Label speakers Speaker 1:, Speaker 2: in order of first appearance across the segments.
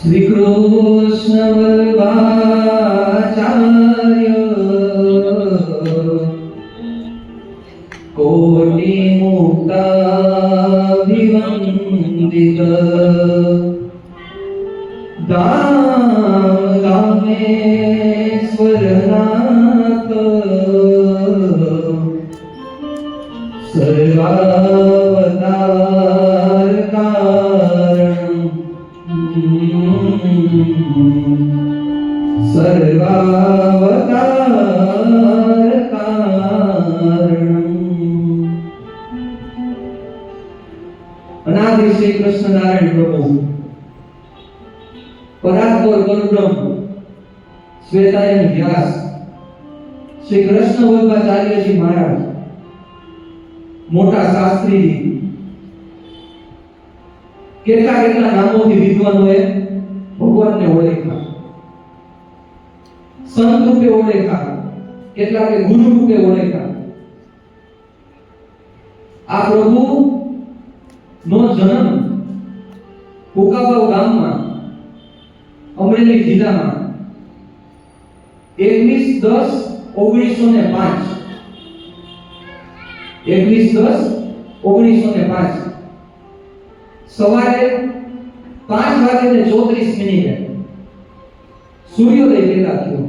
Speaker 1: શ્રી કૃષ્ણ વલ્લભાચાર્ય અનાદિ શ્રી કૃષ્ણ નારાયણ પ્રભુ પરાત્પર પરબ્રહ્મ શ્વેતાયન વ્યાસ શ્રી કૃષ્ણ વલ્લભાચાર્યજી મહારાજ મોટા શાસ્ત્રીજી કેટલા કેટલા નામોથી વિદ્વાનોએ ભગવાનને ઓળખ્યા સંત રૂપે ઓળખ્યા કેટલાકે ગુરુ રૂપે ઓળખ્યા આ પ્રભુ નો જન્મ કુકાબાવ ગામમાં અમરેલી જિલ્લામાં એકવીસ દસ ઓગણીસો ને પાંચ એકવીસ દસ ઓગણીસો ને પાંચ સવારે પાંચ વાગે ને ચોત્રીસ મિનિટે સૂર્યોદય પેદા થયો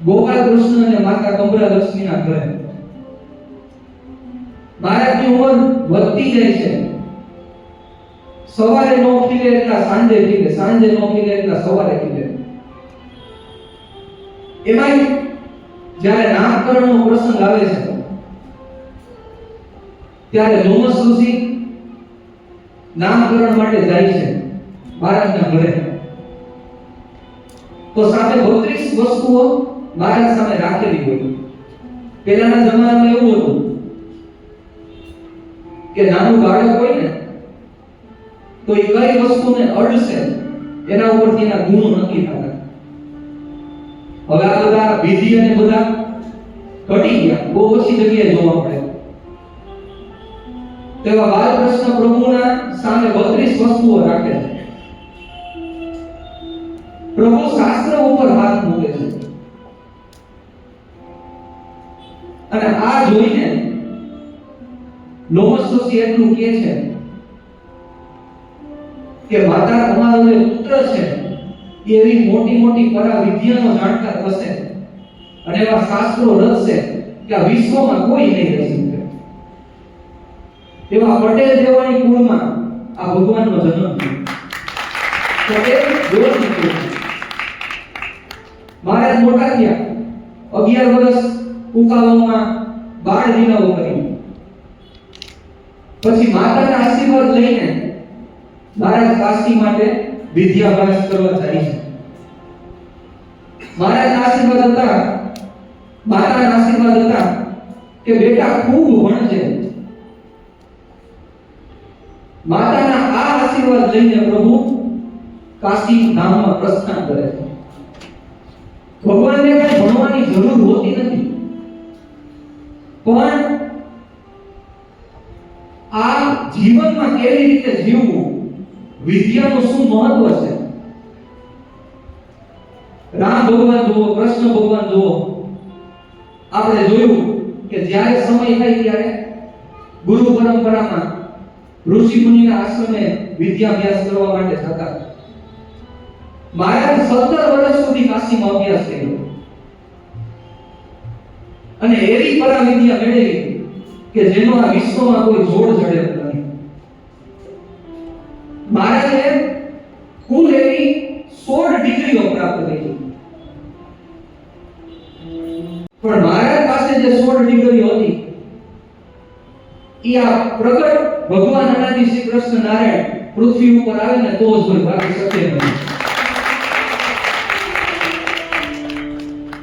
Speaker 1: ગોપાલ કૃષ્ણ અને માતા કમલા લક્ષ્મીના ઘરે બાળકની ઉંમર વધતી જાય છે. સવારે નો ખીલે એટલા, સાંજે ખીલે સાંજે નો ખીલે એટલા, સવારે ખીલે એમાં જ્યારે નામકરણનો પ્રસંગ આવે છે, ત્યારે લોમસ ઋષિ નામકરણ માટે જાય છે, બાળકના ઘરે. તો સાથે 32 વસ્તુઓ બાળક સામે રાખેલી હોય. પહેલાના જમાનામાં એવું હતું કે નાનું બાળક હોય ને, તો એ કઈ વસ્તુને અડશે એના ઉપરથી એના ગુણો નક્કી થતા હવે આ બધા વિધિ અને બધા ઘટી ગયા. બહુ ઓછી જગ્યાએ જોવા મળે. તેવા બાલકૃષ્ણ પ્રભુના સામે 32 વસ્તુઓ રાખે છે. પ્રભુ શાસ્ત્ર ઉપર હાથ મૂકે છે. અને આ જોઈને લોમસ ઋષિ એટલું કહે છે કે માતા તમારો જે પુત્ર છે, એવી મોટી મોટી પરા વિદ્યાનો જાણકાર થશે અને એવા શાસ્ત્રો રચશે કે આ વિશ્વમાં કોઈ નહીં રચી શકે. એવા પટેલ દેવાની કુળમાં આ ભગવાનનો જન્મ થયો. મહારાજ મોટા થયા. અગિયાર વર્ષ કુકાવામાં બાળ લીલાઓ કરી પછી માતાના આશીર્વાદ લઈને મહારાજ કાશી માટે વિદ્યાભ્યાસ કરવા જાય છે. મહારાજ આશીર્વાદ હતા, માતાના આશીર્વાદ હતા કે બેટા ખૂબ ભણજે માતાના આ આશીર્વાદ લઈને પ્રભુ કાશી ધામમાં પ્રસ્થાન કરે છે. ભગવાનને કઈ ભણવાની જરૂર હોતી નથી. પણ આ જીવનમાં કેવી રીતે જીવવું? વિદ્યાનું શું મહત્વ છે? રામ ભગવાન જુઓ, કૃષ્ણ ભગવાન જુઓ. આપણે જોયું કે જ્યારે સમય થાય ત્યારે ગુરુ પરંપરામાં ઋષિ મુનિના આશ્રમે વિદ્યાભ્યાસ કરવા માટે થતા મારા સત્તર વર્ષ સુધી કાશીમાં અભ્યાસ કર્યો. અને એવી પરાવિદ્યા મેળવી કે જેનો આ વિશ્વમાં કોઈ જોડ જડે નથી મહારાજે કુલ એવી 16 ડિગ્રીઓ પ્રાપ્ત કરી. પણ મહારાજ પાસે જે 16 ડિગ્રીઓ હતી, ઈ આ પ્રગટ ભગવાન અનાદિ શ્રી કૃષ્ણ નારાયણ પૃથ્વી ઉપર આવે ને તો જ હોય બાકી શક્ય નથી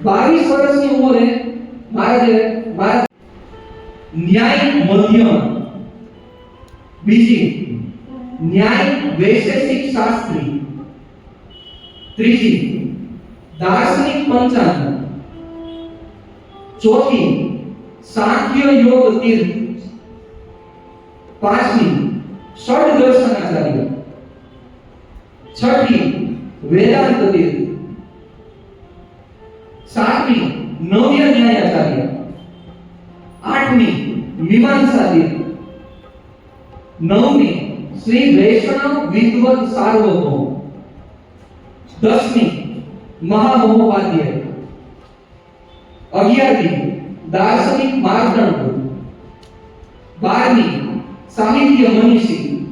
Speaker 1: બાવીસ વર્ષની ઉંમરે મહારાજે મહારાજ ન્યાય મધ્યમ બીજી ન્યાય વૈશેષિક શાસ્ત્રી ત્રીજી, દાર્શનિક પંચાંગ. ચોથી સાંખ્ય યોગ તીર્થ. પાંચમી ષડ દર્શનાચાર્ય છઠ્ઠી, વેદાંત તીર્થ. સાતમી, નવ્ય ન્યાયાચાર્ય. આઠમી મીમાંસા તીર્થ નવમી શ્રી વૈષ્ણવ વિદ્વત સાર્વભૌમ દસમી મહામહોપાધ્યાય અગિયારમી દાર્શનિક માર્ગદંડ બારમી સાહિત્ય મનીષી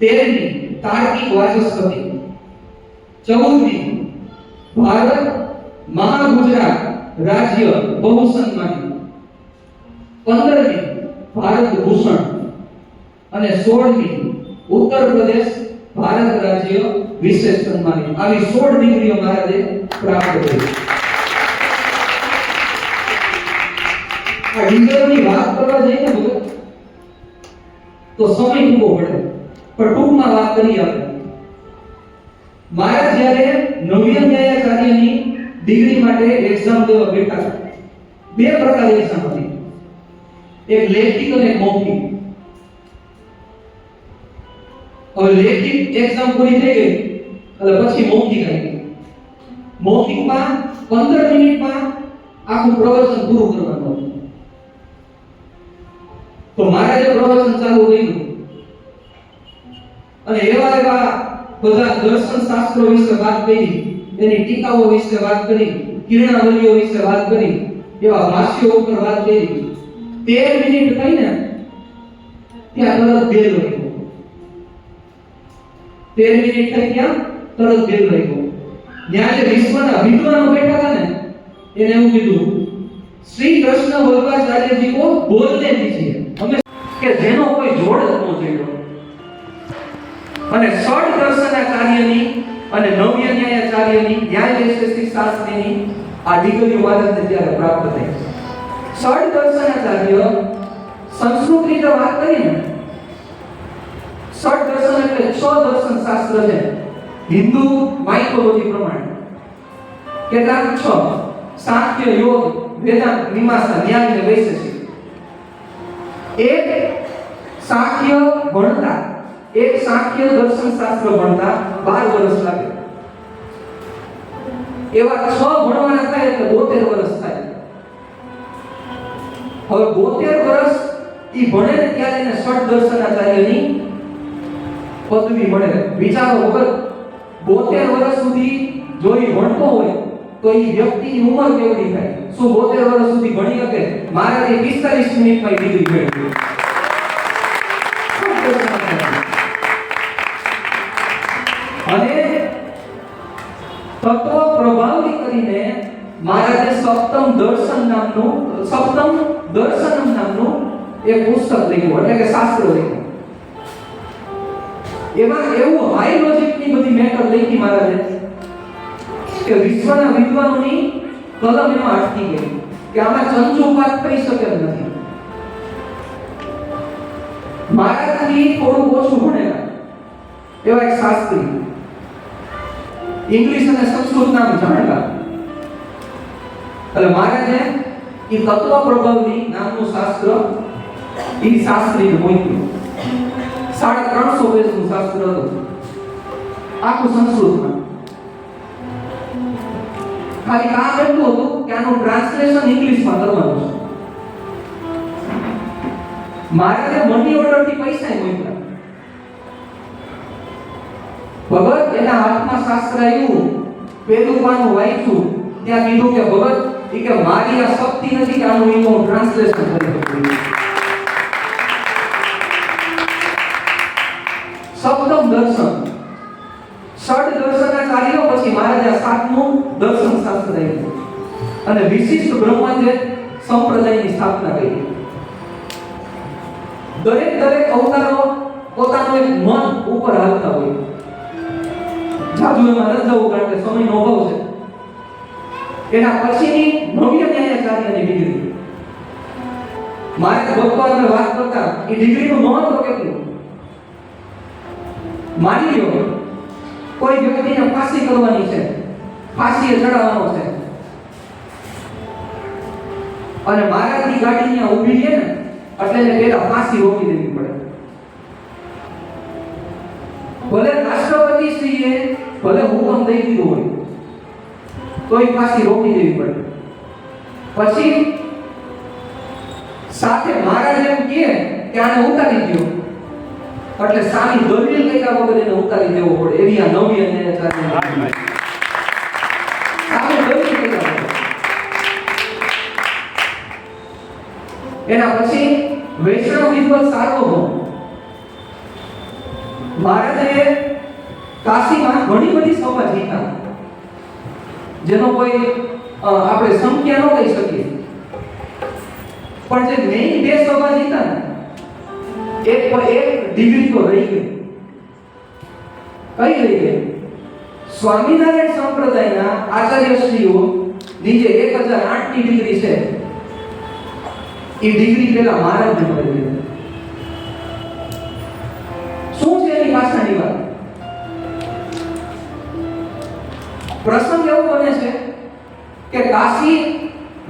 Speaker 1: તેરમી તાર્કિક વાચસ્પતિ ચૌદમી ભારત મહાગુજરાત રાજ્ય બહુ સન્માનિત પંદરમી ભારત ભૂષણ અને સોળમી ઉત્તર પ્રદેશ ભારત રાજ્ય વિશેષ સન્માનિત. આવી સોળ ડિગ્રીઓ મહારાજે પ્રાપ્ત કરી. આ ડિગ્રીઓની વાત કરવા જઈએ ને તો સમય ટૂંકો પડે. પણ ટૂંકમાં વાત કરી આપણે. મહારાજ જ્યારે નવ્ય ન્યાયાચાર્યની ડિગ્રી માટે એક્ઝામ દેવા બેઠા, બે પ્રકારની એક્ઝામ હતી. એક લેખિત અને મૌખિક. હવે લેખિત એક્ઝામ પૂરી થઈ ગઈ, એટલે પછી મૌખિક આવી મૌખિકમાં 15 મિનિટમાં આખું પ્રવચન પૂરું કરવાનું હતું. તો મહારાજે પ્રવચન ચાલુ કર્યું, અને એવા એવા બધા દર્શન શાસ્ત્રો વિશે વાત કરી, એની ટીકાઓ વિશે વાત કરી, કિરણાવલીઓ વિશે વાત કરી, એવા ભાષ્યો ઉપર વાત કરી. 13 મિનિટ થઈને ત્યાં તરત બેલ રાખ્યો. તેર મિનિટ થઈ ત્યાં તરત બેલ રાખ્યો. ત્યાં જે વિશ્વના વિદ્વાનો બેઠા હતા ને, એને એવું કીધું, શ્રી કૃષ્ણ વલ્લભાચાર્યજી કો બોલને દીજીએ અમે કે જેનો કોઈ જોડ જ ન જોયો. અને ષડ દર્શનાચાર્યની અને નવ્ય ન્યાયાચાર્યની ન્યાય વૈશેષિક શાસ્ત્રીની આ ડિગ્રીઓ મહારાજને ત્યારે પ્રાપ્ત થઈ. ષડ દર્શનાચાર્ય સંસ્કૃત રીતે વાત કરીએ ને ષડ દર્શન એટલે છ દર્શન શાસ્ત્ર છે. હિન્દુ માઇકોલોજી પ્રમાણે. કેટલાક છ? સાંખ્ય યોગ, વેદાંત, મીમાંસા, ન્યાય ને વૈશેષિક એક સાંખ્ય ભણતા, એક સાંખ્ય દર્શન શાસ્ત્ર ભણતા બાર વર્ષ લાગે. એવા છ ભણવાના થાય એટલે 72 વર્ષ. હવે 72 વર્ષ ઈ ભણે ને ત્યારે એને ષડ દર્શનાચાર્યની પદવી મળે. વિચારો વગર 72 વર્ષ સુધી જો ઈ ભણતો હોય, તો ઈ વ્યક્તિની ઉંમર કેવડી થાય? શું 72 વર્ષ સુધી ભણી શકે? મારાથી 45 મિનિટમાં ડિગ્રી મેળવી અને તત્વ પ્રભાવી કરીને મહારાજે સપ્તમ દર્શન નામનું, સપ્તમ દર્શનમ નામનું એક પુસ્તક લખ્યું, એટલે કે શાસ્ત્ર લખ્યું. એમાં એવું હાઈ લોજિકની બધી મેટર લખી મહારાજે, કે વિશ્વના વિદ્વાનોની કલમ એમાં અટકી ગઈ, કે આમાં ચંચુપાત થઈ શકે એમ નથી. મહારાજથી થોડું ઓછું ભણેલા, એવા એક શાસ્ત્રી, ઇંગ્લિશ અને સંસ્કૃત નામ જાણેલા. એટલે મહારાજે એ તત્વ પ્રભાવની નામનું શાસ્ત્ર એ શાસ્ત્રીને મૂક્યું સાડા ત્રણસો પેજનું શાસ્ત્ર હતું આખું સંસ્કૃતમાં ખાલી કામ એટલું હતું કે આનું ટ્રાન્સલેશન ઇંગ્લિશમાં કરવાનું છે મહારાજે મની ઓર્ડરથી પૈસા મોકલ્યા ભગત એના હાથમાં શાસ્ત્ર આવ્યું પેલું વાંચ્યું ત્યાં કીધું કે ભગત ઈ કે મારી આ શક્તિ નથી કે આનું ઈ ટ્રાન્સલેશન કરી શકું. સપ્તમ દર્શન. ષડ દર્શનના કાર્યો પછી મહારાજે સાતમું દર્શન શાસ્ત્ર અને વિશિષ્ટ બ્રહ્માંડે સંપ્રદાયની સ્થાપના કરી. દરેક દરેક અવતારો પોતાનું એક મન ઉપર હાલતા હોય. જાદુ એમાં ન જવું કારણ કે સમયનો અભાવ છે. એના પછીની નવ્ય ન્યાયાચાર્યની ડિગ્રી. મારે ભગવાનને વાત કરતા એ ડિગ્રીનું મહત્વ કેટલું? માની લો, કોઈ વ્યક્તિને ફાંસી કરવાની છે, ફાંસીએ ચડાવવાનો છે. અને મારાથી ગાડી ત્યાં ઊભી છે ને, એટલે એને પહેલા ફાંસી રોકી દેવી પડે. ભલે રાષ્ટ્રપતિ શ્રીએ ભલે હુકમ દઈ દીધો હોય, તોય ફાંસી રોકી દેવી પડે. પછી સાથે મહારાજ એમ કહે કે આને ઉતારી દો એટલે સામી દલીલ કર્યા વગર એને ઉતારી દેવો પડે. એવી આ નવી અને. એના પછી વૈષ્ણવ વિદ્વત સાર્વભૌમ મહારાજે કાશીમાં ઘણી બધી સભા જીતા જેનો કોઈ આપણે સંખ્યા ન કહી શકીએ. પણ જે મેઇન બે સભા જીતા ને, એક પર એક ડિગ્રી તો રહી ગઈ. કઈ રહી ગઈ? સ્વામિનારાયણ સંપ્રદાયના આચાર્યશ્રીઓ ની જે એક હજાર આઠની ડિગ્રી છે. એ ડિગ્રી પેલા મહારાજને મળી શું છે એની પાછળની વાત? પ્રસંગ એવો બને છે કે કાશી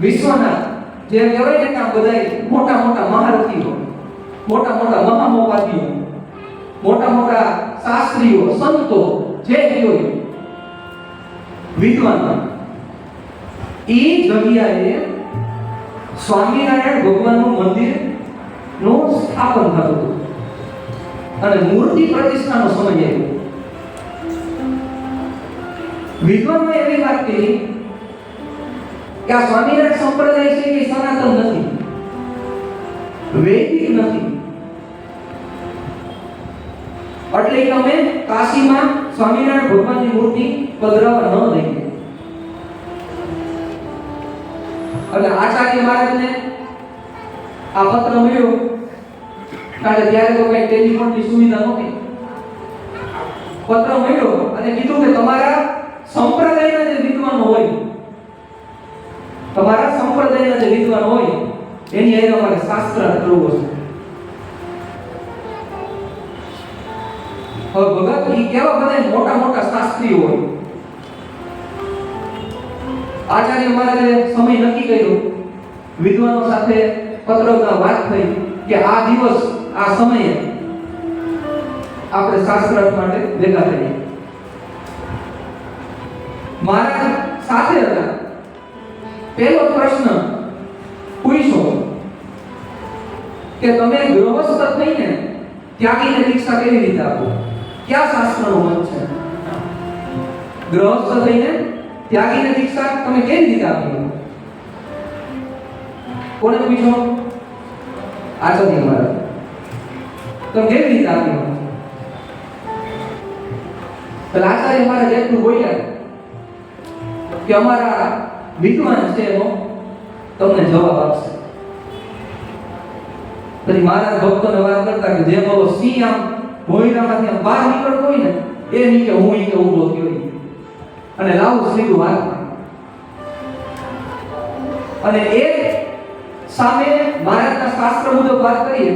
Speaker 1: વિશ્વનાથ, જે કહેવાય ને કે આ બધાય મોટા મોટા મહારથીઓ, મોટા મોટા મહામોપાધીઓ મોટા મોટા શાસ્ત્રીઓ, સંતો, જે કયો એ વિદ્વાનો ઈ જગ્યાએ સ્વામિનારાયણ ભગવાનનું મંદિરનું સ્થાપન થતું હતું. અને મૂર્તિ પ્રતિષ્ઠાનો સમય આવ્યો. વિદ્વાનોએ એવી વાત કરી કે આ સ્વામિનારાયણ સંપ્રદાય છે એ સનાતન નથી? વૈદિક નથી. એટલે અમે કાશીમાં સ્વામિનારાયણ ભગવાનની મૂર્તિ પધરાવા ન દઈએ. એટલે આચાર્ય મહારાજને આ પત્ર મળ્યો, કારણ ત્યારે તો કઈ ટેલિફોનની સુવિધા નહોતી. પત્ર મળ્યો અને કીધું કે તમારા સંપ્રદાયના જે વિદ્વાનો હોય તમારા સંપ્રદાયના જે વિદ્વાન હોય, એની અહીં અમારે શાસ્ત્ર કરવું છે. હવે ભગત એ કેવા બધા મોટા મોટા શાસ્ત્રીઓ હોય? આચાર્ય મહારાજે સમય નક્કી કર્યો. વિદ્વાનો સાથે પત્રમાં વાત થઈ કે આ દિવસ, આ સમયે આપણે શાસ્ત્રાર્થ માટે ભેગા થઈએ. મહારાજ સાથે હતા. પહેલો પ્રશ્ન પૂછો કે તમે ગૃહસ્થ થઈને ત્યાગીને દીક્ષા કેવી રીતે આપો? કયા શાસ્ત્રનો મત છે? ગૃહસ્થ થઈને ત્યાગીને દીક્ષા તમે કેવી રીતે આપો? કોને પૂછો? આચાર્ય મહારાજ તમે કેવી રીતે આપો? પેલા આચાર્ય મહારાજ એટલું બોલ્યા કે અમારા વિદ્વાન છે એનો તમને જવાબ આપશે. પછી મહારાજ ભક્તોને વાત કરતા કે જે બોલો સિંહ આમ ભોયરામાંથી આમ બહાર નીકળતો હોય ને, એ નહીં કે હું કે ઊભો થયો અને લાવું સીધું વાત અને એ સામે મહારાજના શાસ્ત્ર મુજબ વાત કરીએ,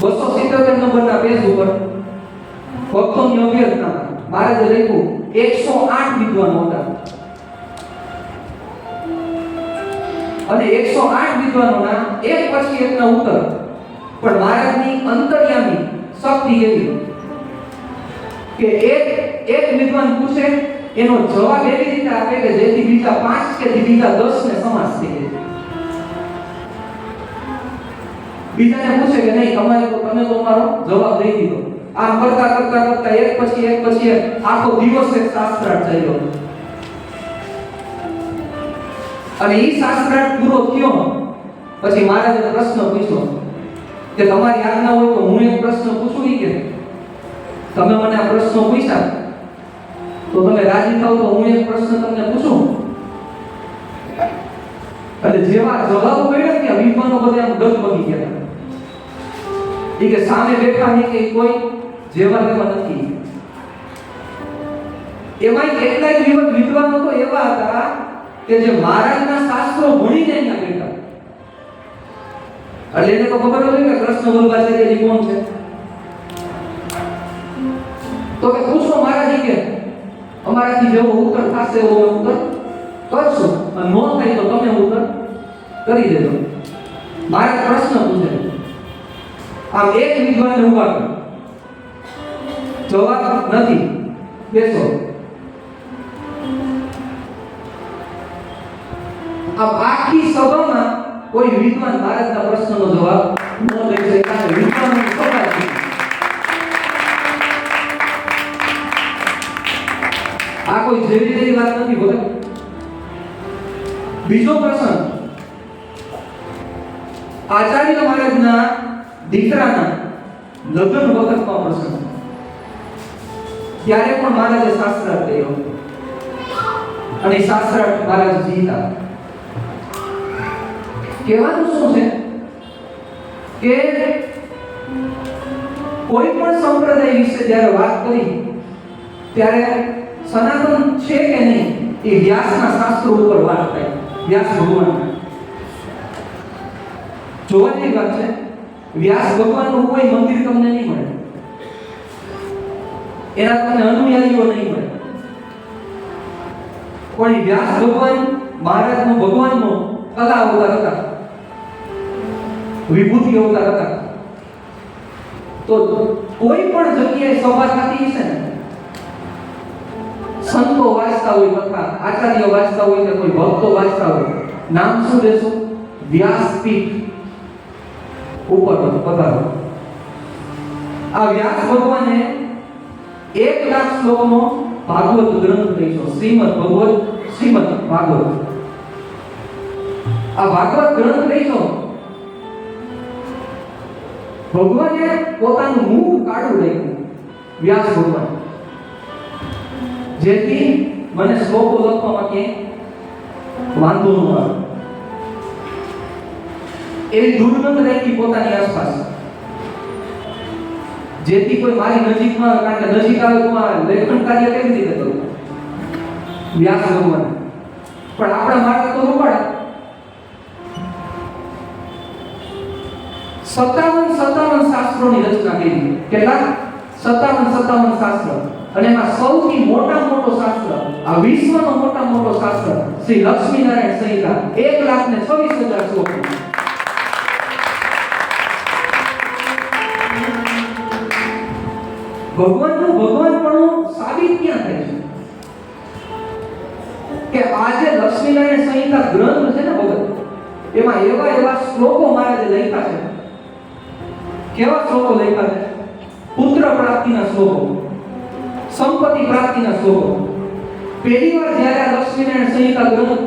Speaker 1: બસો સિત્તોતેર નંબરના પેજ ઉપર ભક્તોની અભ્યર્થના. મહારાજે લખ્યું, એકસો આઠ વિદ્વાનો હતા. અને એકસો આઠ વિદ્વાનોના એક પછી એકના ઉત્તર. પણ મહારાજની અંતર્યામી શક્તિ એવી કે એક એક વિદ્વાન પૂછે, એનો જવાબ એવી રીતે આપે કે જેથી બીજા પાંચ કે બીજા દસ ને સમાસ થઈ જાય. બીજાને પૂછે કે નહીં, તમારે તો, તમે તો મારો જવાબ દઈ દીધો. આમ કરતા કરતા કરતા એક પછી એક પછી આખો દિવસ એક શાસ્ત્રાર્થ થયો અને એ શાસ્ત્રાર્થ પૂરો થયો. પછી મહારાજે પ્રશ્ન પૂછ્યો કે તમારી આજ્ઞા હોય તો હું એક પ્રશ્ન પૂછું કે. તમે મને આ પ્રશ્નો પૂછ્યા. તો તમે રાજી થાવ તો હું એક પ્રશ્ન તમને પૂછું. અને જેવા જવાબ મળ્યા ત્યાં વિદ્વાનો બધા આમ ગગમગી ગયા. એ કે સામે બેઠા નહીં કે કોઈ જેવા તેવા નથી. એમાં કેટલાય જ વિદ્વાનો તો એવા હતા કે જે મહારાજના શાસ્ત્રો ભણીને અહીંયા બેઠા. એટલે એને તો ખબર હતી કે કૃષ્ણ વલ્લભાચાર્યજી કોણ છે? તો કે પૂછો મહારાજ કે, અમારાથી જેવો ઉત્તર થશે એવો ઉત્તર? કરશું. અને નો થાય તો તમે ઉત્તર કરી દેજો. મારે પ્રશ્ન પૂછે. આમ એક વિદ્વાનને ઊભા કરો. જવાબ નથી. બેસો. આમ આખી સભામાં કોઈ વિદ્વાન ભારતના પ્રશ્નનો જવાબ ન દઈ શકે. કારણ કે વિદ્વાનોની સભા છે. આ કોઈ જેવી તેવી વાત નથી ભગત બીજો પ્રસંગ. આચાર્ય મહારાજના દીકરાના લગ્ન વખતનો પ્રસંગ. ત્યારે પણ મહારાજે શાસ્ત્રાર્થ કર્યો. અને શાસ્ત્રાર્થ મહારાજ જીતા. કહેવાનું શું છે? કે કોઈ પણ સંપ્રદાય વિશે જ્યારે વાત કરી, ત્યારે સનાતન છે કે નહીં એ વ્યાસના શાસ્ત્રો ઉપર વાત થાય. વ્યાસ ભગવાન. જોવાની વાત છે, વ્યાસ ભગવાનનું કોઈ મંદિર તમને નહીં મળે. એના તમને અનુયાયીઓ નહીં મળે. પણ વ્યાસ ભગવાન મહારાજનો ભગવાનનો કલા અવતાર હતા. વિભૂતિ અવતાર હતા. તો કોઈ પણ જગ્યાએ સભા થતી હશે ને, સંતો વાંચતા હોય કથા આચાર્ય વાંચતા હોય કે કોઈ ભક્તો વાંચતા હોય, નામ શું દેશું? વ્યાસપીઠ ઉપર પધારો. આ વ્યાસ ભગવાને એક લાખ શ્લોકનો ભાગવત ગ્રંથ લખ્યો, શ્રીમદ ભગવત, શ્રીમદ ભાગવત. આ ભાગવત ગ્રંથ લખ્યો ભગવાને પોતાનું મુખ કાળું રાખ્યું. વ્યાસ ભગવાન. જેથી મને શ્લોકો લખવામાં કે વાંધો ન આવે. એવી દુર્ગંધ રહેતી પોતાની આસપાસ. જેથી કોઈ મારી નજીકમાં, કારણ કે નજીક આવે તો લેખન કાર્ય કેવી રીતે કરું વ્યાસ ભગવાન. પણ આપણા માર્ગ તો રોકાડા સત્તાવન સત્તાવન શાસ્ત્રોની રચના કરી કેટલા? સત્તાવન સત્તાવન શાસ્ત્ર. અને એમાં સૌથી મોટા મોટો શાસ્ત્ર, આ વિશ્વનો મોટા મોટો શાસ્ત્ર, શ્રી લક્ષ્મીનારાયણ સંહિતા, એક લાખ ને છવ્વીસ હજાર શ્લોક ભગવાનનું ભગવાનપણું સાબિત ક્યાં થાય છે? કે આજે લક્ષ્મીનારાયણ સંહિતા ગ્રંથ છે ને ભગત, એમાં એવા એવા શ્લોકો મહારાજે લખ્યા છે. કેવા શ્લોકો લખ્યા છે? પુત્ર પ્રાપ્તિના શ્લોકો. સંપત્તિ પ્રાપ્તિના શ્લોકો. પહેલી વાર જ્યારે આ લક્ષ્મીનારાયણ સંહિતા ગ્રંથ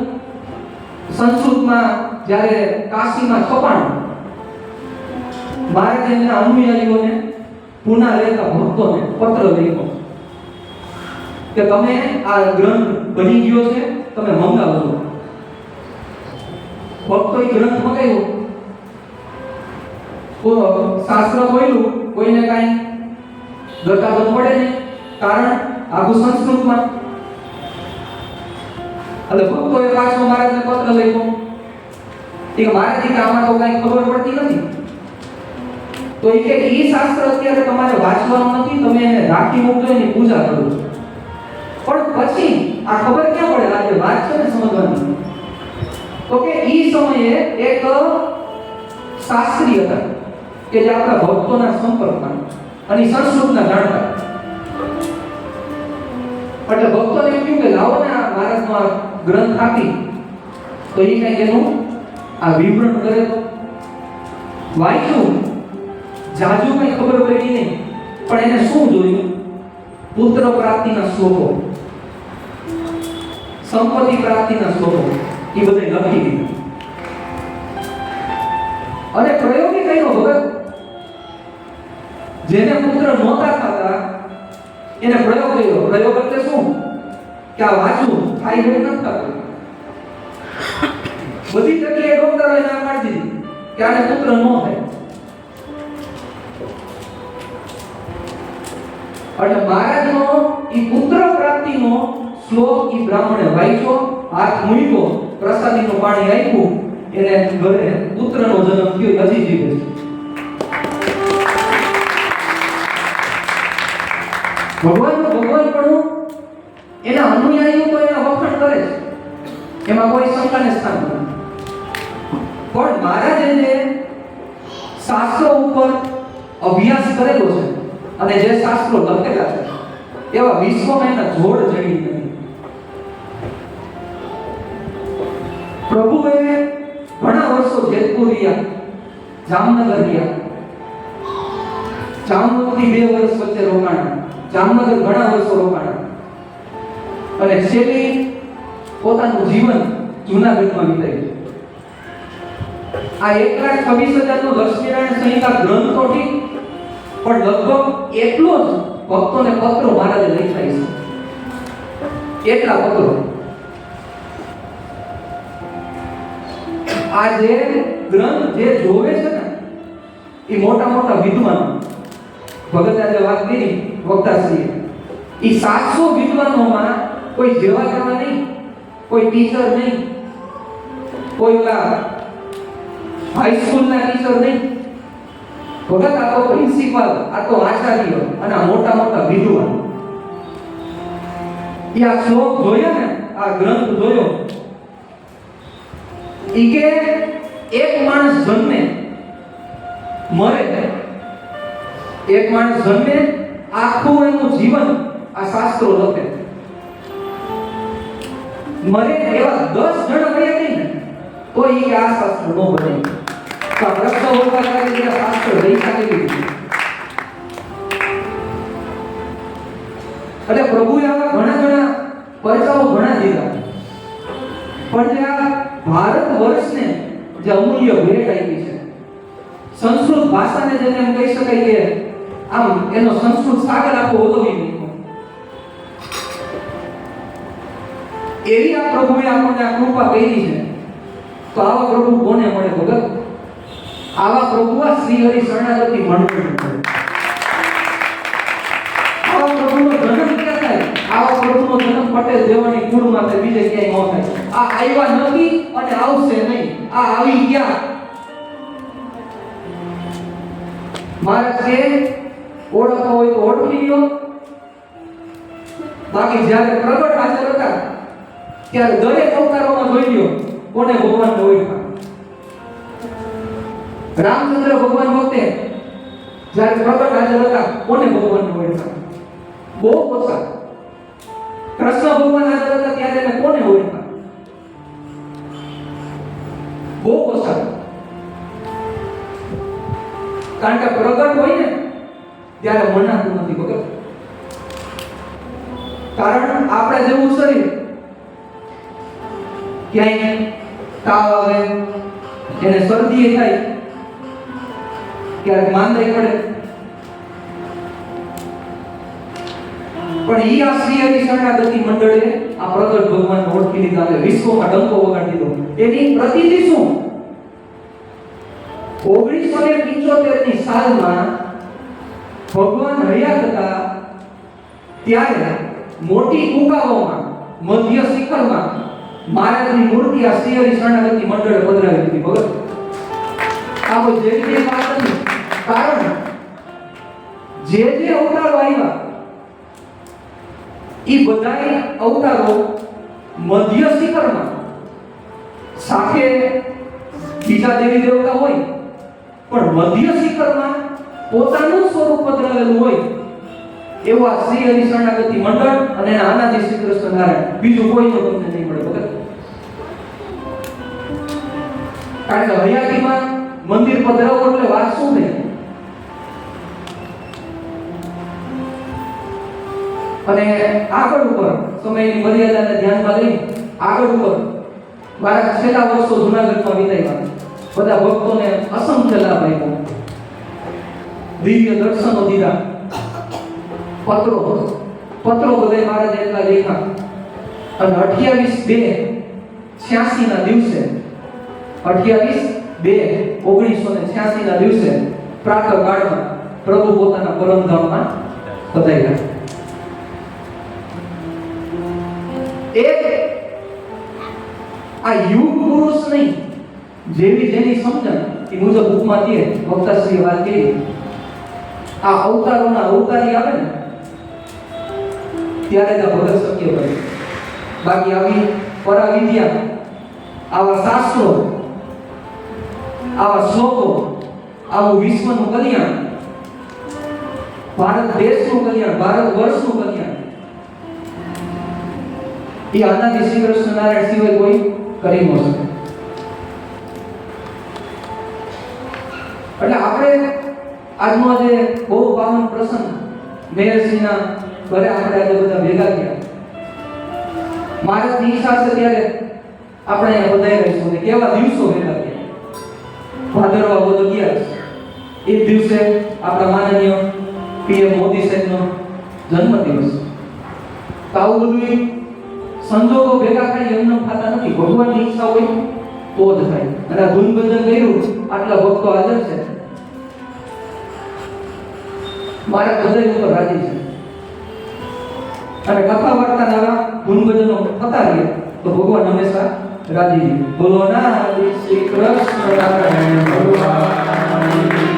Speaker 1: સંસ્કૃતમાં જ્યારે કાશીમાં છપાણું મહારાજે એમના અનુયાયીઓને પુના રહેતા ભક્તોને પત્ર લખ્યો કે તમે આ ગ્રંથ બની ગયો છે, તમે મંગાવજો. એ ગ્રંથ મંગાવ્યો. શાસ્ત્ર બોલ્યું, કોઈને કાંઈ ગતાગત પડે નહીં, કારણ આખું સંસ્કૃતમાં. એટલે ભક્તોએ પાછો મહારાજને પત્ર લખ્યો. કે મહારાજ કે આમાં તો કાંઈ ખબર પડતી નથી. તો એ કે એ શાસ્ત્ર અત્યારે તમારે વાંચવાનું નથી, તમે એને રાખી મૂકજો, એની પૂજા કરો પણ પછી આ ખબર ક્યાં પડે? આજે વાત ને સમજવાની. તો કે એ સમયે એક શાસ્ત્રી હતા. કે જે આપણા ભક્તોના સંપર્કમાં અને સંસ્કૃતના જાણતા એટલે ભક્તોને એમ કહ્યું કે લાવો ને આ મહારાજનો આ ગ્રંથ આપી. તો એ કઈ એનું આ વિવરણ કરે તો. વાંચ્યું. જાજુ કઈ ખબર પડી નહીં. પણ એને શું જોયું? પુત્ર પ્રાપ્તિના શ્લોકો. સંપત્તિ પ્રાપ્તિના શ્લોકો. એ બધે લખી દીધું. અને પ્રયોગી કયો ભગત. જેને પુત્ર નહોતા થતા એને પ્રયોગ કર્યો. પ્રયોગ એટલે શું? કે આ વાંચવું થાય એવું નથી થતું. બધી જગ્યાએ ડોક્ટરો ના પાડી દીધી કે આને પુત્ર ન થાય. એટલે મહારાજનો ઈ પુત્ર પ્રાપ્તિનો શ્લોક ઈ બ્રાહ્મણે વાંચ્યો, હાથ મૂક્યો, પ્રસાદીનું પાણી આપ્યું, એને ઘરે પુત્રનો જન્મ થયો હજી જીવે છે. ભગવાનનું પણ એના અનુયાયીઓ તો એના વખાણ કરે છે. એમાં કોઈ શંકાને સ્થાન નથી. પણ મહારાજ એને શાસ્ત્રો ઉપર અભ્યાસ કરેલો છે, અને જે શાસ્ત્રો લખેલા છે, એવા વિશ્વમાં એના જોડ જડી નથી. પ્રભુએ ઘણા વર્ષો જેતપુર રહ્યા, જામનગર રહ્યા જામનગરથી બે વર્ષ વચ્ચે રોકાણા. જામનગર ઘણા વર્ષો રોકાણા અને છેલ્લે પોતાનું જીવન જૂનાગઢમાં વિતાવ્યું. આ એક લાખ છવ્વીસ હજારનું લક્ષ્મીનારાયણ સંહિતા ગ્રંથ તો પણ લગભગ એટલો જ ભક્તોને પત્રો મહારાજે લખાય છે. એટલા પત્રો. આ જે ગ્રંથ જે જોવે છે ને, એ મોટા મોટા વિદ્વાનો ભગત આજે વાત કરી, વક્તાશ્રીએ. એ સાતસો વિદ્વાનોમાં કોઈ જેવા જેવા નહીં, કોઈ ટીચર નહીં, કોઈ ઓલા હાઈસ્કૂલના ટીચર નહીં. ભગત આ તો પ્રિન્સિપાલ આ તો આચાર્ય અને આ મોટા મોટા વિદ્વાન. એ આ શ્લોક જોયો ને, આ ગ્રંથ જોયો, ઈ કે એક માણસ જન્મે, મરે એક માણસ જન્મે, આખું એનું જીવન આ શાસ્ત્રો લખે. મરે એવા દસ જણ મળ્યા નહીં તો એ આ શાસ્ત્ર નો બને. તો પ્રશ્ન ઘણા ઘણા પરચાઓ ઘણા દીધા. પણ ભારત વર્ષને જે અમૂલ્ય ભેટ આપી છે, સંસ્કૃત ભાષાને જેને એમ કહી શકાય કે આમ એનો સંસ્કૃત સાગર આખો ઓલવી મૂક્યો એવી આ પ્રભુએ આપણને આ કૃપા કરી છે. તો આવા પ્રભુ કોને મળે ભગત? આવા પ્રભુ આ શ્રી હરિ શરણાગતિ મંડળ આવા જન્મ પટેલ દેવાની કુળમાં થાય બીજે આ આવ્યા નથી અને આવશે નહીં. આ આવી ગયા. મારા છે ઓળખતો હોય તો ઓળખી લ્યો. બાકી જ્યારે પ્રગટ હાજર હતા, ત્યારે દરેક અવતારોમાં જોઈ લ્યો, કોને ભગવાનને ઓળખા. રામચંદ્ર ભગવાન વખતે જ્યારે પ્રગટ હાજર હતા, કોને ભગવાનને ઓળખા? બહુ ઓછા. કૃષ્ણ ભગવાન હાજર હતા ત્યારે એને કોને ઓળખા? બહુ ઓછા. કારણ કે પ્રગટ હોય ને ત્યારે મનાતું નથી ભગત કારણ આપણે જેવું શરીર, ક્યાંય તાવ આવે, એને શરદી થાય, ક્યારેક માંદાઈ પડે. પણ ઈ આ શ્રી હરિ શરણાગતિ મંડળે આ પ્રગટ ભગવાન ઓળખી લીધા અને વિશ્વમાં ડંકો વગાડી દીધો. એની પ્રતિનિધિ શું? ઓગણીસો ને પિંચોતેરની સાલમાં ભગવાન રહ્યા હતા ત્યારે મોટી કુકાઓમાં, મધ્ય શિખરમાં મહારાજની મૂર્તિ આ શ્રી હરિ શરણાગતિ મંડળે પધરાવી હતી, ભગત. આ જેવી નથી. કારણ જે જે અવતારો આવ્યા એ બધા અવતારો મધ્ય શિખરમાં. સાથે બીજા દેવી દેવતા હોય, પણ મધ્ય શિખરમાં પોતાનું સ્વરૂપ પધરાવેલું હોય એવું આ શ્રી હરિ શરણાગતિ મંડળ અને એના અનાદિ શ્રી કૃષ્ણ નારાયણ. બીજું કોઈ તો તમને નહીં મળે ભગત કારણ કે હયાતીમાં મંદિર પધરાવો એટલે વાત શું ને અને આગળ ઉપર સમયની મર્યાદાને ધ્યાનમાં લઈ આગળ ઉપર, મારા છેલ્લા વર્ષો જુનાગઢમાં વિતાવ્યા. બધા ભક્તોને અસંખ્ય લાભ આપ્યો. દિવ્ય દર્શનો દીધા. પત્રો પત્રો બધે મહારાજ એટલા લેખા અને અઠ્યાવીસ બે છ્યાસી ના દિવસે, અઠ્યાવીસ બે ઓગણીસો ને છ્યાસી ના દિવસે પ્રાતઃ કાળમાં પ્રભુ પોતાના પરમધામમાં પધાર્યા. એક આ યુગ પુરુષ નહીં, જેવી જેની સમજણ એ મુજબ ઉપમા દે વક્તાશ્રીએ વાત કરી. આ અવતારોના અવતારી આવે ને, ત્યારે જ આ ભગત શક્ય બને. બાકી આવી પરાવિદ્યા, આવા શાસ્ત્રો, આવા શ્લોકો, આવું વિશ્વનું કલ્યાણ, ભારત દેશનું કલ્યાણ, ભારત વર્ષનું કલ્યાણ, એ આનાથી શ્રી કૃષ્ણ નારાયણ સિવાય કોઈ કરી ન શકે. એટલે આપણે આજનો જે બહુ પાવન પ્રસંગ. મેયરસિંહના ઘરે આપણે આજે બધા ભેગા થયા. મારા ઈચ્છા છે ત્યારે આપણે અહીંયા બધાય રહીશું. કેવા દિવસો ભેગા થયા. ભાદરવા બધો ગયા છે. એ દિવસે આપણા માનનીય પીએમ મોદી સાહેબનો જન્મદિવસ. તો આવું બધું સંજોગો ભેગા થાય, એમને થતા નથી. ભગવાનની ઈચ્છા હોય તો જ થાય. અને આ ધૂન ભજન કર્યું, આટલા ભક્તો હાજર છે. મારા હૃદય ઉપર રાજી છે. અને કથા વાર્તા નવા ગુણભજનો થતા રહે તો ભગવાન હંમેશા રાજી બોલો ના શ્રી કૃષ્ણ ભગવાન.